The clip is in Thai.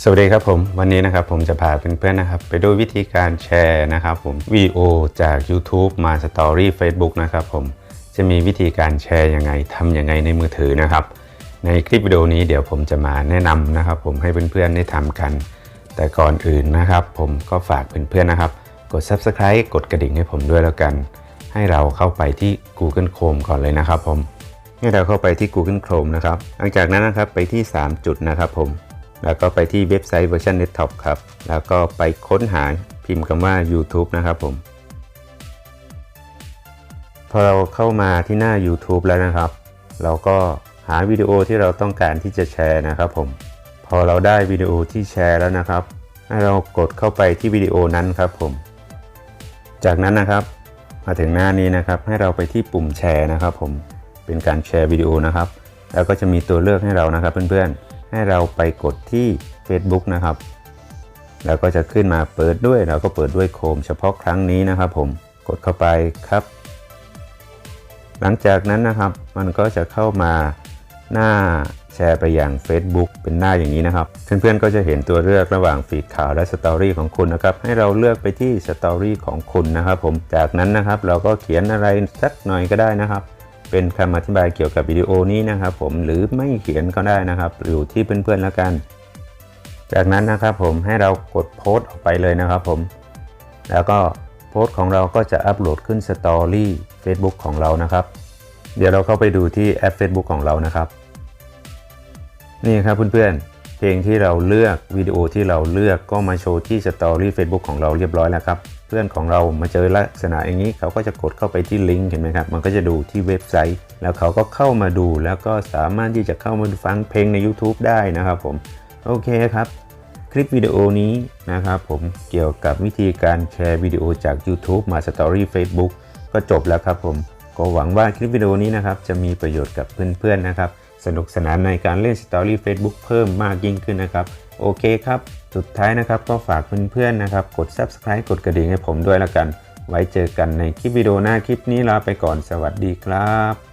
สวัสดีครับผมวันนี้นะครับผมจะพาเพื่อนๆนะครับ ไปดูวิธีการแชร์นะครับผมวิดีโอจาก YouTube มาสตอรี่ Facebook นะครับผมจะมีวิธีการแชร์ยังไงทำยังไงในมือถือนะครับ ในคลิปวิดีโอนี้เดี๋ยวผมจะมาแนะนำนะครับ ผมให้เพื่อนๆได้ทำกัน แต่ก่อนอื่นนะครับ ผมก็ฝากเพื่อนๆนะครับ กด Subscribe กดกระดิ่งให้ผมด้วยแล้วกัน ให้เราเข้าไปที่ Google Chrome ก่อนเลยนะครับผมให้เราเข้าไปที่ Google Chrome นะครับหลังจากนั้นนะครับไปที่ 3 จุดนะครับผม แล้วก็ไปที่เว็บไซต์เวอร์ชัน Desktop ครับ แล้วก็ไปค้นหาพิมพ์คำว่า YouTube นะครับผม พอเราเข้ามาที่หน้า YouTube แล้วนะครับ เราก็หาวิดีโอที่เราต้องการที่จะแชร์นะครับผม พอเราได้วิดีโอที่แชร์แล้วนะครับ ให้เรากดเข้าไปที่วิดีโอนั้นครับผม จากนั้นนะครับมาถึงหน้านี้นะครับ ให้เราไปที่ปุ่มแชร์นะครับผม เป็นการแชร์วิดีโอนะครับ แล้วก็จะมีตัวเลือกให้เรานะครับเพื่อนๆ ให้เราไปกดที่ Facebook นะครับ แล้วก็จะขึ้นมาเปิดด้วย เราก็เปิดด้วยโคมเฉพาะครั้งนี้นะครับ ผมกดเข้าไปครับ หลังจากนั้นนะครับ มันก็จะเข้ามาหน้าแชร์ไปยัง Facebook เป็นหน้าอย่างนี้นะครับ เพื่อนๆก็จะเห็นตัวเลือกระหว่างฟีดข่าวและสตอรี่ของคุณนะครับ ให้เราเลือกไปที่สตอรี่ของคุณนะครับ ผม จากนั้นนะครับ เราก็เขียนอะไรสักหน่อยก็ได้นะครับ เป็นคำอธิบายเกี่ยวกับวิดีโอนี้นะครับผมหรือไม่เขียนก็ได้นะครับ อยู่ที่เพื่อนๆแล้วกัน จากนั้นนะครับผมให้เรากดโพสต์ออกไปเลยนะครับผม แล้วก็โพสต์ของเราก็จะอัปโหลดขึ้นสตอรี่ Facebook ของเรานะครับ เดี๋ยวเราเข้าไปดูที่แอป Facebook ของเรานะครับ นี่ครับเพื่อนๆ เพลงที่เราเลือกวิดีโอที่เราเลือกก็มาโชว์ที่สตอรี่ Facebook ของเราเรียบร้อยแล้วครับ เพื่อนของเรามาเจอลักษณะอย่างนี้เขาก็จะกดเข้าไปที่ลิงก์เห็นไหมครับ มันก็จะดูที่เว็บไซต์ แล้วเขาก็เข้ามาดูแล้วก็สามารถที่จะเข้ามาฟังเพลงใน YouTube ได้นะครับผม โอเคครับ คลิปวิดีโอนี้นะครับผมเกี่ยวกับวิธีการแชร์วิดีโอจาก YouTube มา Story Facebook ก็จบแล้วครับผม ก็หวังว่าคลิปวิดีโอนี้นะครับจะมีประโยชน์กับเพื่อนๆนะครับ สนุกสนานในการเล่นสตอรี่ Facebook เพิ่มมากยิ่งขึ้นนะครับ โอเคครับ สุดท้ายนะครับก็ฝากเพื่อนๆนะครับ กด Subscribe กดกระดิ่งให้ผมด้วยละกัน ไว้เจอกันในคลิปวิดีโอหน้าคลิปนี้ลาไปก่อนสวัสดีครับ